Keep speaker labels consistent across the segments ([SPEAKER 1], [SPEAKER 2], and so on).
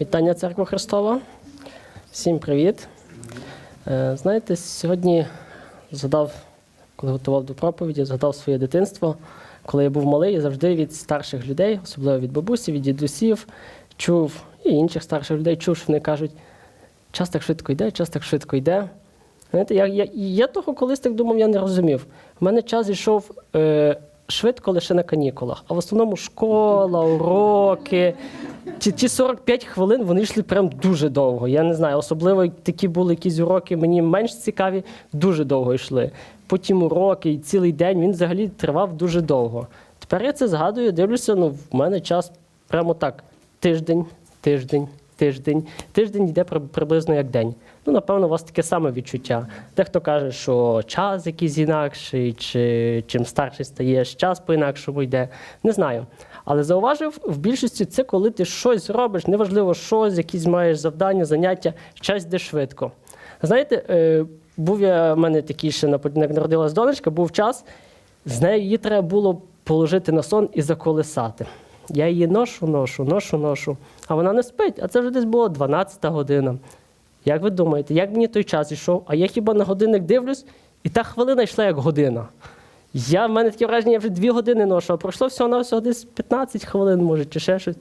[SPEAKER 1] Вітання Церква Христова. Всім привіт. Е, Знаєте, сьогодні згадав, коли готував до проповіді, згадав своє дитинство. Коли я був малий, я завжди від старших людей, особливо від бабусі, від дідусів, чув і інших старших людей, чув, що вони кажуть, час так швидко йде, час так швидко йде. Знаєте, я, я, я того колись так думав, я не розумів. У мене час йшов е, швидко лише на канікулах, а в основному школа, уроки. Ті, ті 45 хвилин вони йшли прям дуже довго. Я не знаю, особливо такі були якісь уроки, мені менш цікаві, дуже довго йшли. Потім уроки, і цілий день він взагалі тривав дуже довго. Тепер я це згадую, дивлюся, ну в мене час прямо так: тиждень, тиждень, тиждень. Тиждень йде при- приблизно як день. Ну, напевно, у вас таке саме відчуття. Дехто каже, що час якийсь інакший, чи чим старший стаєш, час по-інакшому йде. Не знаю. Але зауважив, в більшості це коли ти щось робиш, неважливо щось, якісь маєш завдання, заняття, час йде швидко. Знаєте, е, був я в мене такий ще як народилась донечка, був час, з нею її треба було положити на сон і заколисати. Я її ношу, ношу, ношу, ношу, а вона не спить, а це вже десь було 12 година. Як ви думаєте, як мені той час йшов? А я хіба на годинник дивлюсь, і та хвилина йшла як година. Я, в мене таке враження, я вже дві години ношу, а пройшло всього на всього десь 15 хвилин, може, чи ще щось.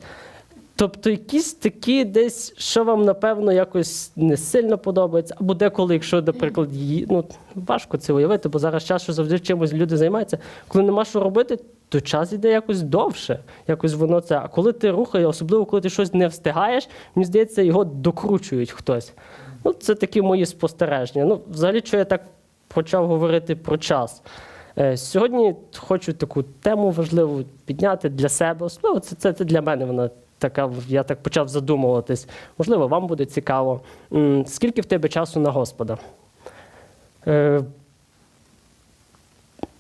[SPEAKER 1] Тобто, якісь такі десь, що вам, напевно, якось не сильно подобається, або деколи, якщо, наприклад, ї- ну, важко це уявити, бо зараз час, що завжди чимось люди займаються. Коли нема що робити, то час йде якось довше. Якось воно це. А коли ти рухаєш, особливо коли ти щось не встигаєш, мені здається, його докручують хтось. Ну, це такі мої спостереження. Ну, взагалі, що я так почав говорити про час. Е, Сьогодні хочу таку тему важливу підняти для себе. Особливо це, це, це для мене вона така. Я так почав задумуватись. Можливо, вам буде цікаво. Скільки в тебе часу на Господа? Е,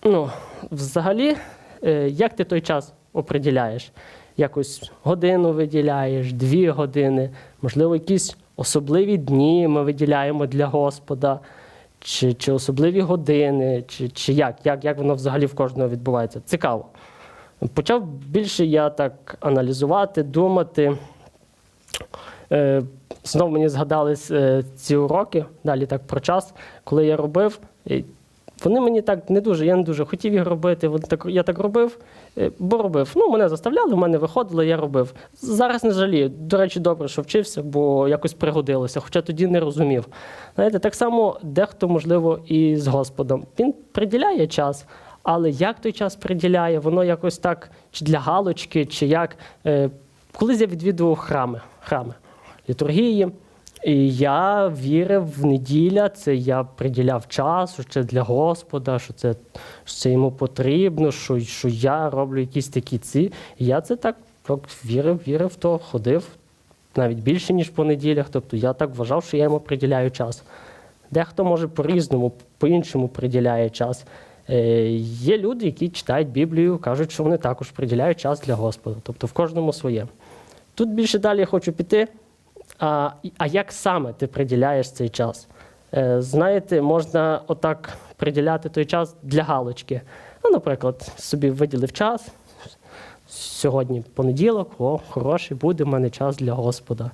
[SPEAKER 1] ну, взагалі, е, як ти той час оприділяєш? Якось годину виділяєш, дві години, можливо, якісь особливі дні ми виділяємо для Господа, чи, чи особливі години, чи, чи як? як? Як воно взагалі в кожного відбувається? Цікаво. Почав більше я так аналізувати, думати. Е, Знову мені згадались е, ці уроки, далі так про час, коли я робив. Вони мені так не дуже, я не дуже хотів їх робити. Так, я так робив, е, бо робив. Ну, мене заставляли, в мене виходило, я робив. Зараз не жалію. До речі, добре, що вчився, бо якось пригодилося, хоча тоді не розумів. Знаєте, так само дехто, можливо, і з Господом. Він приділяє час, але як той час приділяє, воно якось так, чи для галочки, чи як. Е, Колись я відвідував храми, храми літургії. І я вірив в неділя, це я приділяв час, що це для Господа, що це, що це йому потрібно, що, що я роблю якісь такі ці. І я це так, так вірив, вірив то, ходив навіть більше, ніж по неділях. Тобто я так вважав, що я йому приділяю час. Дехто може по-різному, по-іншому приділяє час. Е, є люди, які читають Біблію, кажуть, що вони також приділяють час для Господа. Тобто в кожному своє. Тут більше далі я хочу піти. А, а як саме ти приділяєш цей час? Е, знаєте, можна отак приділяти той час для галочки. Ну, наприклад, собі виділив час. Сьогодні понеділок, о, хороший буде в мене час для Господа.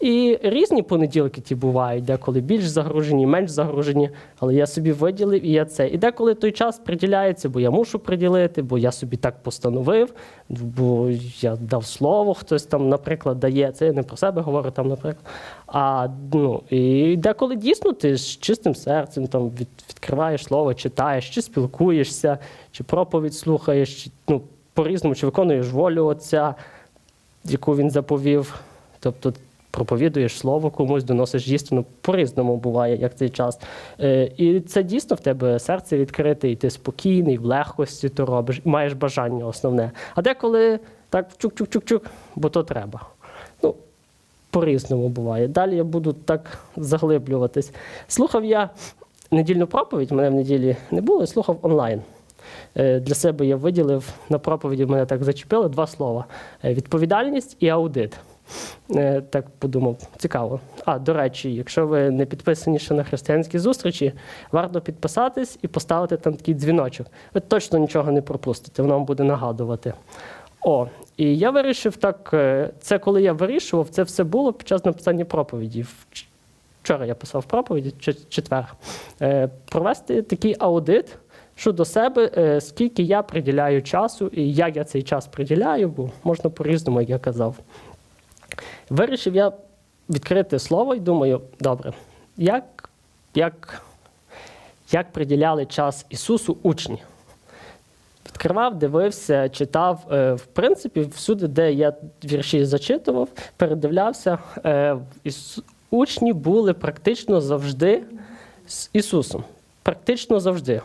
[SPEAKER 1] І різні понеділки ті бувають, деколи більш загружені, менш загружені, але я собі виділив і я це. І деколи той час приділяється, бо я мушу приділити, бо я собі так постановив, бо я дав слово, хтось там, наприклад, дає. Це я не про себе говорю, там, наприклад. А ну, і деколи дійсно ти з чистим серцем там, від, відкриваєш слово, читаєш, чи спілкуєшся, чи проповідь слухаєш, чи, ну, по-різному, чи виконуєш волю Отця, яку він заповів. Тобто проповідуєш слово комусь, доносиш істину, по-різному буває, як цей час. Е, і це дійсно в тебе серце відкрите, і ти спокійний, в легкості то робиш, маєш бажання основне. А деколи так чук-чук-чук-чук, бо то треба. Ну, по-різному буває. Далі я буду так заглиблюватись. Слухав я недільну проповідь, мене в неділі не було, я слухав онлайн. Е, Для себе я виділив на проповіді, мене так зачепило два слова: Е, відповідальність і аудит. Е, Так подумав, цікаво. А, до речі, якщо ви не підписані ще на християнські зустрічі, варто підписатись і поставити там такий дзвіночок. Ви точно нічого не пропустите, воно вам буде нагадувати. О, І я вирішив так. е, Це коли я вирішував, це все було під час написання проповіді. Вчора я писав проповіді, четвер. Е, Провести такий аудит щодо себе, скільки я приділяю часу і як я цей час приділяю, бо можна по-різному, як я казав. Вирішив я відкрити слово і думаю, добре, як, як, як приділяли час Ісусу учні? Відкривав, дивився, читав. Е, В принципі, всюди, де я вірші зачитував, передивлявся, е, учні були практично завжди з Ісусом. Практично завжди.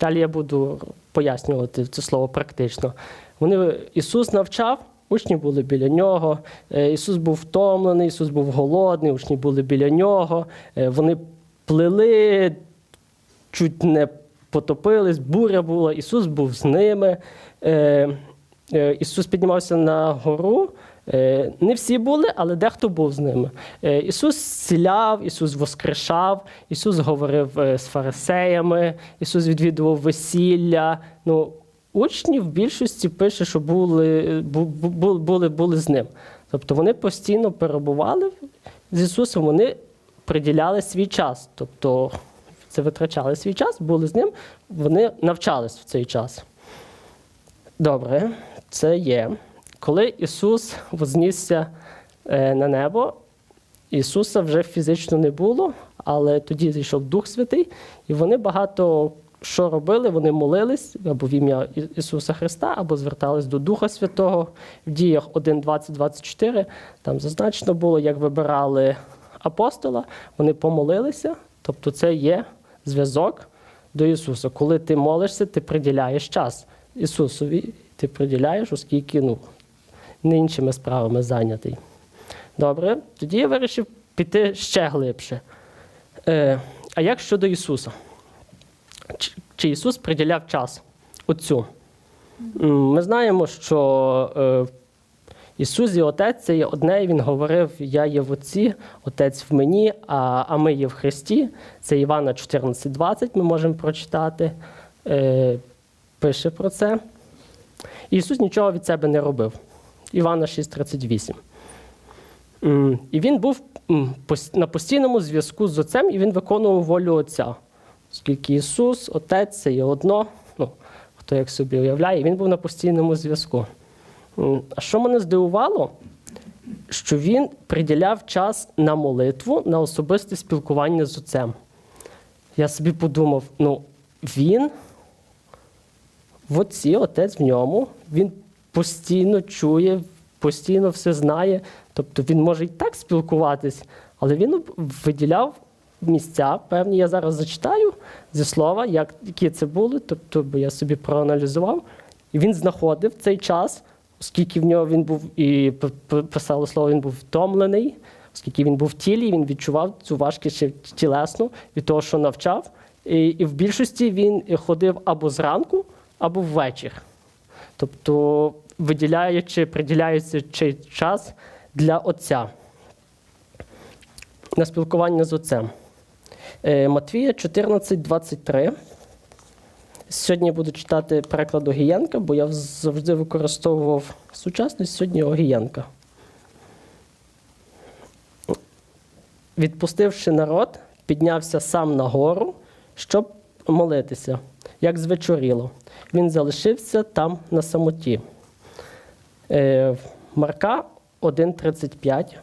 [SPEAKER 1] Далі я буду пояснювати це слово практично. Вони, Ісус навчав, учні були біля нього. Е, Ісус був втомлений, Ісус був голодний, учні були біля нього. Е, Вони плили, чуть не потопились, буря була, Ісус був з ними. Е, Ісус піднімався на гору. Не всі були, але дехто був з ними. Ісус зціляв, Ісус воскрешав, Ісус говорив з фарисеями, Ісус відвідував весілля. Ну, учні в більшості пише, що були, бу- бу- були, були з ним. Тобто вони постійно перебували з Ісусом, вони приділяли свій час. Тобто це витрачали свій час, були з ним, вони навчались в цей час. Добре, це є. Коли Ісус вознісся е, на небо, Ісуса вже фізично не було, але тоді зійшов Дух Святий, і вони багато що робили, вони молились або в ім'я Ісуса Христа, або звертались до Духа Святого. В діях 1, 20, 24 там зазначено було, як вибирали апостола, вони помолилися, тобто це є зв'язок до Ісуса. Коли ти молишся, ти приділяєш час Ісусові, ти приділяєш, оскільки ну, не іншими справами зайнятий. Добре, тоді я вирішив піти ще глибше. Е, а як щодо Ісуса? Чи, Ісус приділяв час Отцю? Ми знаємо, що е, Ісус і Отець це є одне, і Він говорив: Я є в Отці, Отець в мені, а, а ми є в Христі. Це Івана 14,20 ми можемо прочитати. Е, пише про це. Ісус нічого від себе не робив. Івана 6,38. І він був на постійному зв'язку з Отцем, і він виконував волю Отця. Оскільки Ісус, Отець це є одно, ну, хто як собі уявляє, він був на постійному зв'язку. А що мене здивувало? Що він приділяв час на молитву, на особисте спілкування з Отцем. Я собі подумав: ну, він в Отці, Отець в ньому, він постійно чує, постійно все знає. Тобто він може і так спілкуватись, але він виділяв місця певні. Я зараз зачитаю зі слова, як, які це були, тобто бо я собі проаналізував. І він знаходив цей час, оскільки в нього він був і писало слово, він був втомлений, оскільки він був в тілі, він відчував цю важкість ще тілесну від того, що навчав. І, і в більшості він ходив або зранку, або ввечір. Тобто виділяючи, приділяючи час для Отця на спілкування з Отцем. Е, Матвія 14, 23. Сьогодні буду читати переклад Огієнка, бо я завжди використовував сучасність сьогодні Огієнка. Відпустивши народ, піднявся сам на гору, щоб молитися, як звечоріло. Він залишився там на самоті. Е, Марка 1,35.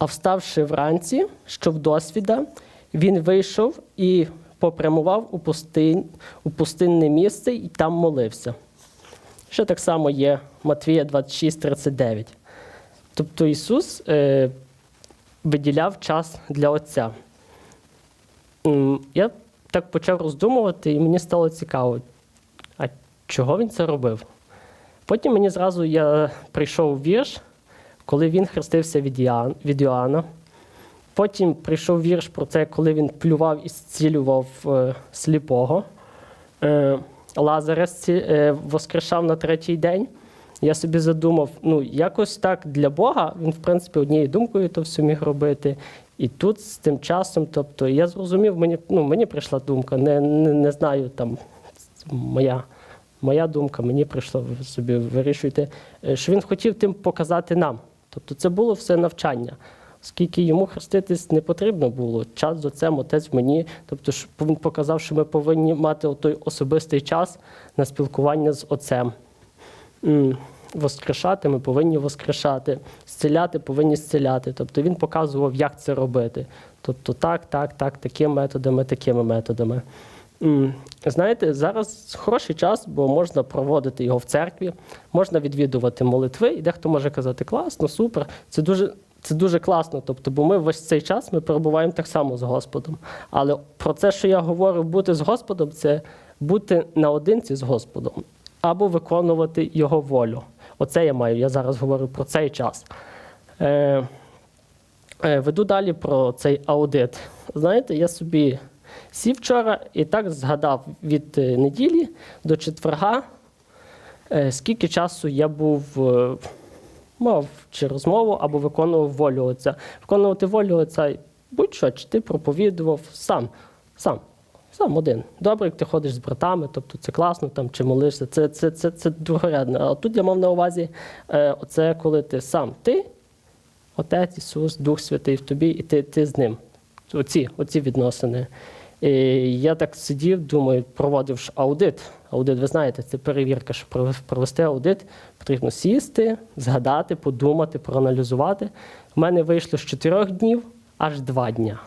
[SPEAKER 1] А вставши вранці, що в досвіда, він вийшов і попрямував у, пустин, у пустинне місце і там молився. Ще так само є Матвія 26, 39. Тобто Ісус е, виділяв час для Отця. Я так почав роздумувати, і мені стало цікаво, а чого він це робив? Потім мені зразу я прийшов вірш, коли він хрестився від, Іоанна. Потім прийшов вірш про це, коли він плював і зцілював е, сліпого. Е, Лазаря е, воскрешав на третій день. Я собі задумав, ну якось так для Бога він, в принципі, однією думкою то все міг робити. І тут з тим часом, тобто я зрозумів, мені, ну, мені прийшла думка, не, не, не знаю там моя, моя думка, мені прийшло собі вирішуйте, е, що він хотів тим показати нам. Тобто це було все навчання. Оскільки йому хреститись не потрібно було, час з отцем, отець мені. Тобто, він показав, що ми повинні мати той особистий час на спілкування з отцем. Воскрешати ми повинні воскрешати, зціляти повинні зціляти. Тобто він показував, як це робити. Тобто так, так, так, такими методами, такими методами. Знаєте, зараз хороший час, бо можна проводити його в церкві, можна відвідувати молитви, і дехто може казати, класно, супер, це дуже. Це дуже класно, тобто, бо ми весь цей час ми перебуваємо так само з Господом. Але про це, що я говорю, бути з Господом, це бути наодинці з Господом або виконувати Його волю. Оце я маю. Я зараз говорю про цей час. Е, е, веду далі про цей аудит. Знаєте, я собі сів вчора і так згадав від е, неділі до четверга, е, скільки часу я був. е, мав чи розмову або виконував волю отця. Виконувати волю отця будь-що, чи ти проповідував сам, сам, сам один. Добре, як ти ходиш з братами, тобто це класно, там, чи молишся, це, це, це, це другорядне. А тут я мав на увазі оце, коли ти сам, ти, Отець Ісус, Дух Святий в тобі, і ти, ти з ним. Оці, оці відносини. І я так сидів, думаю, проводив аудит. Аудит, ви знаєте, це перевірка, щоб провести- аудит, потрібно сісти, згадати, подумати, проаналізувати. У мене вийшло з чотирьох днів аж два дня.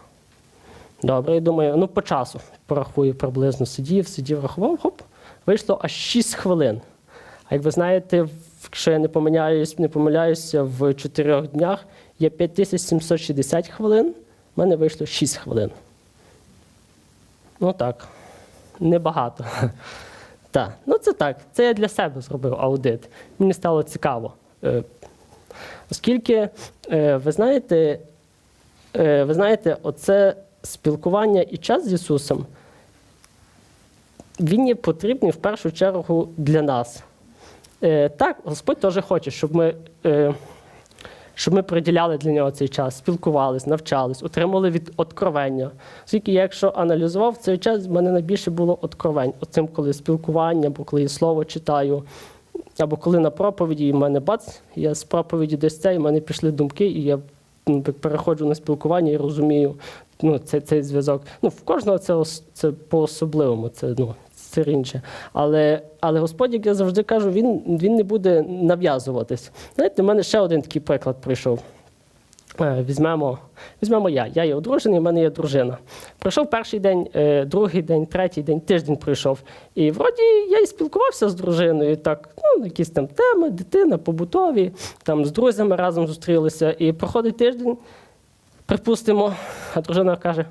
[SPEAKER 1] Добре, я думаю, ну по часу порахую приблизно. Сидів, сидів, рахував, хоп, вийшло аж 6 хвилин. А як ви знаєте, якщо я не помиляюсь, не помиляюся, в чотирьох днях є 5760 хвилин, в мене вийшло 6 хвилин. Ну так, небагато. Так, ну це так. Це я для себе зробив аудит. Мені стало цікаво. Е, Оскільки, е, ви знаєте, е, ви знаєте, оце спілкування і час з Ісусом, він є потрібний в першу чергу для нас. Так, Господь теж хоче, щоб ми, щоб ми приділяли для нього цей час, спілкувались, навчались, отримали від откровення. Оскільки я, якщо аналізував цей час, в мене найбільше було откровень. Оцим, коли спілкування, або коли я слово читаю, або коли на проповіді, і в мене бац, я з проповіді десь це, і в мене пішли думки, і я ну, переходжу на спілкування і розумію ну, цей, цей зв'язок. Ну, в кожного це, це по-особливому, це, ну, це інше. Але, але Господь, як я завжди кажу, він, він не буде нав'язуватись. Знаєте, в мене ще один такий приклад прийшов. Е, Візьмемо, візьмемо я. Я є одружений, в мене є дружина. Пройшов перший день, е, другий день, третій день, тиждень пройшов. І вроді я і спілкувався з дружиною, так, ну, якісь там теми, дитина, побутові, там з друзями разом зустрілися. І проходить тиждень, припустимо, а дружина каже: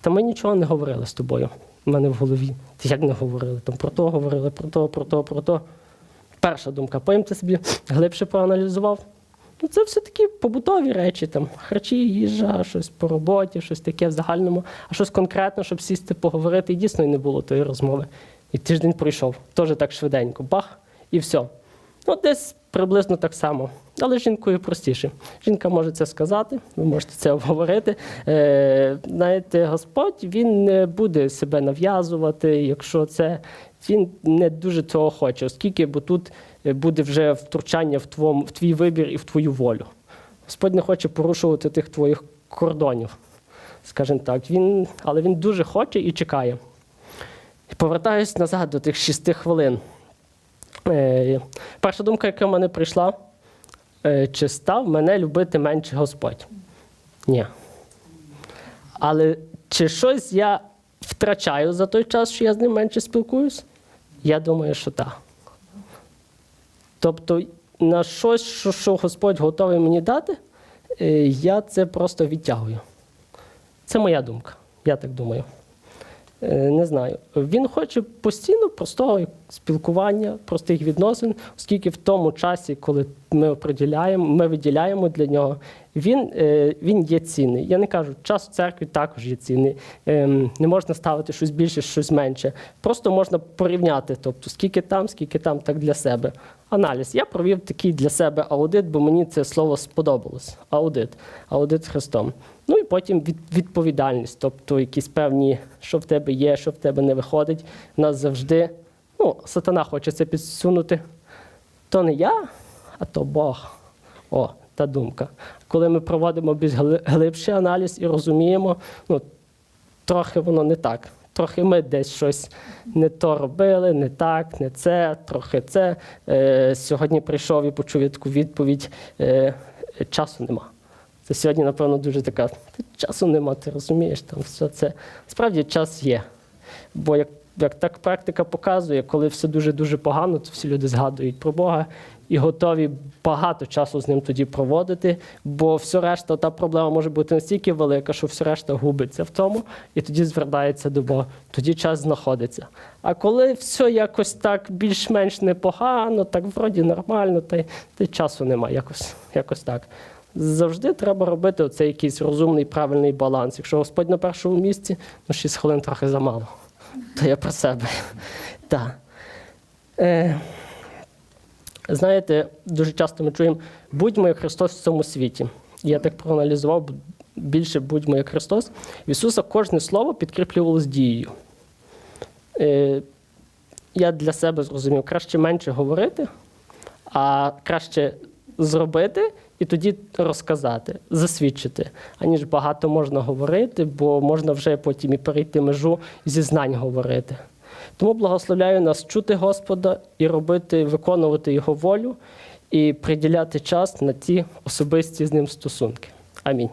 [SPEAKER 1] та ми нічого не говорили з тобою. У мене в голові. Як не говорили? Там про то говорили, про то, про то, про то. Перша думка. Потім це собі глибше проаналізував. Ну, це все такі побутові речі, там харчі, їжа, щось по роботі, щось таке в загальному, а щось конкретне, щоб сісти, поговорити, і дійсно і не було тої розмови. І тиждень пройшов, теж так швиденько, бах, і все. Ну, десь приблизно так само. Але з жінкою простіше. Жінка може це сказати, ви можете це обговорити. Е, знаєте, Господь він не буде себе нав'язувати, якщо це він не дуже цього хоче, оскільки бо тут е, буде вже втручання в, твом, в твій вибір і в твою волю. Господь не хоче порушувати тих твоїх кордонів, скажімо так. Він, але він дуже хоче і чекає. І повертаюсь назад до тих шести хвилин. Е, перша думка, яка в мене прийшла, е, чи став мене любити менше Господь? Ні. Але чи щось я втрачаю за той час, що я з ним менше спілкуюсь? Я думаю, що так. Тобто, на щось, що, Господь готовий мені дати, е, я це просто відтягую. Це моя думка. Я так думаю. Е, Не знаю. Він хоче постійно простого спілкування, простих відносин, оскільки в тому часі, коли ми оприділяємо, ми виділяємо для нього, він, е, він є цінний. Я не кажу, час в церкві також є цінний. Ем, Не можна ставити щось більше, щось менше. Просто можна порівняти, тобто скільки там, скільки там, так для себе. Аналіз. Я провів такий для себе аудит, бо мені це слово сподобалось. Аудит. Аудит Христом. Ну і потім від, відповідальність, тобто якісь певні, що в тебе є, що в тебе не виходить. У нас завжди, ну, сатана хоче це підсунути. То не я, а то Бог. О, та думка. Коли ми проводимо більш глибший аналіз і розуміємо, ну, трохи воно не так. Трохи ми десь щось не то робили, не так, не це, трохи це. Е, сьогодні прийшов і почув таку відповідь: е, часу нема. Це сьогодні, напевно, дуже така. Часу нема, ти розумієш, там все це. Справді час є. Бо як, як так практика показує, коли все дуже-дуже погано, то всі люди згадують про Бога і готові багато часу з ним тоді проводити, бо все решта, та проблема може бути настільки велика, що все решта губиться в тому, і тоді звертається до Бога. Тоді час знаходиться. А коли все якось так більш-менш непогано, так вроді нормально, та й, часу немає, якось, якось так. Завжди треба робити оцей якийсь розумний, правильний баланс. Якщо Господь на першому місці, ну 6 хвилин трохи замало. То я про себе. Так. Е, знаєте, дуже часто ми чуємо, будьмо як Христос в цьому світі. Я так проаналізував, більше будьмо як Христос. В Ісуса кожне слово підкріплювалось дією. Е, я для себе зрозумів, краще менше говорити, а краще зробити і тоді розказати, засвідчити, аніж багато можна говорити, бо можна вже потім і перейти межу зі знань говорити. Тому благословляю нас чути Господа і робити, виконувати Його волю і приділяти час на ті особисті з ним стосунки. Амінь.